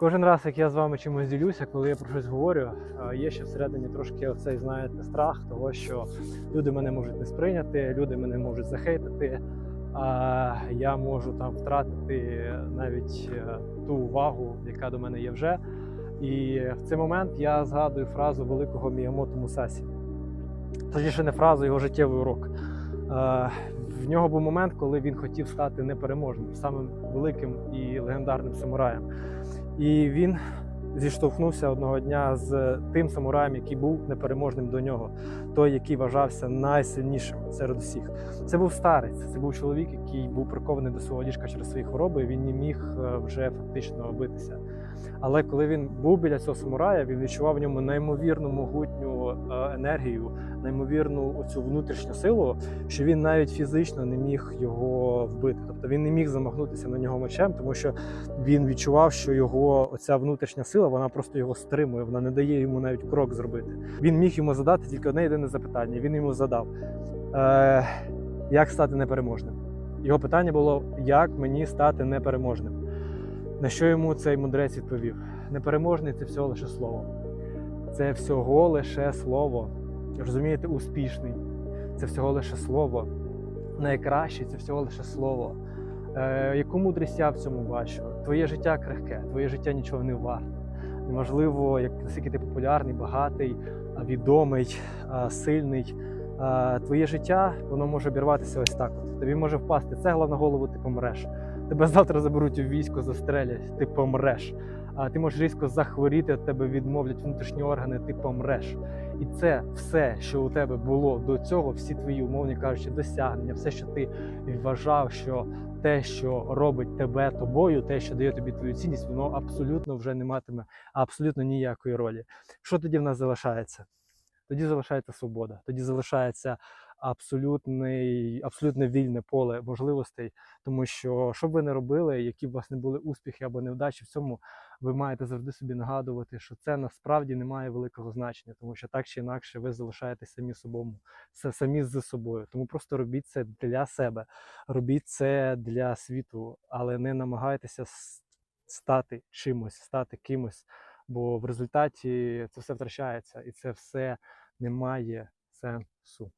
Кожен раз, як я з вами чимось ділюся, коли я про щось говорю, е, є ще всередині трошки оцей, знаєте, страх того, що люди мене можуть не сприйняти, люди мене можуть захейтити, а я можу там втратити навіть е, ту увагу, яка до мене є вже. І в цей момент я згадую фразу великого Міямото Мусасі. Точніше, не фразу, його життєвий урок. Е, В нього був момент, коли він хотів стати непереможним, самим великим і легендарним самураєм. І він зіштовхнувся одного дня з тим самураєм, який був непереможним до нього, той, який вважався найсильнішим серед усіх. Це був старець, це був чоловік, який був прикований до свого ліжка через свої хвороби. Він не міг е, вже фактично битися. Але коли він був біля цього самурая, він відчував в ньому неймовірну могутню е, енергію, неймовірну оцю внутрішню силу, що він навіть фізично не міг його вбити. Тобто він не міг замахнутися на нього мечем, тому що він відчував, що його оця внутрішня сила вона просто його стримує, вона не дає йому навіть крок зробити. Він міг йому задати тільки одне єдине запитання. Він йому задав: е, як стати непереможним. Його питання було: як мені стати непереможним? На що йому цей мудрець відповів? Непереможний це всього лише слово. Це всього лише слово. Розумієте, успішний. Це всього лише слово. Найкращий це всього лише слово. Е, яку мудрість я в цьому бачу? Твоє життя крихке, твоє життя нічого не варте. Неможливо, як наскільки ти популярний, багатий, відомий, сильний. Твоє життя воно може обірватися ось так. Тобі може впасти цегла на голову, ти помреш. Тебе завтра заберуть у військо, застрелять, ти помреш. А ти можеш різко захворіти, від тебе відмовлять внутрішні органи, ти помреш. І це все, що у тебе було до цього, всі твої умовні кажучи, досягнення, все, що ти вважав, що те, що робить тебе тобою, те, що дає тобі твою цінність, воно абсолютно вже не матиме абсолютно ніякої ролі. Що тоді в нас залишається? Тоді залишається свобода, тоді залишається абсолютний, абсолютно вільне поле можливостей, тому що що б ви не робили, які б у вас не були успіхи або невдачі в цьому, ви маєте завжди собі нагадувати, що це насправді не має великого значення, тому що так чи інакше ви залишаєтесь самі собою, самі з собою. Тому просто робіть це для себе, робіть це для світу, але не намагайтеся стати чимось, стати кимось, бо в результаті це все втрачається і це все не має сенсу.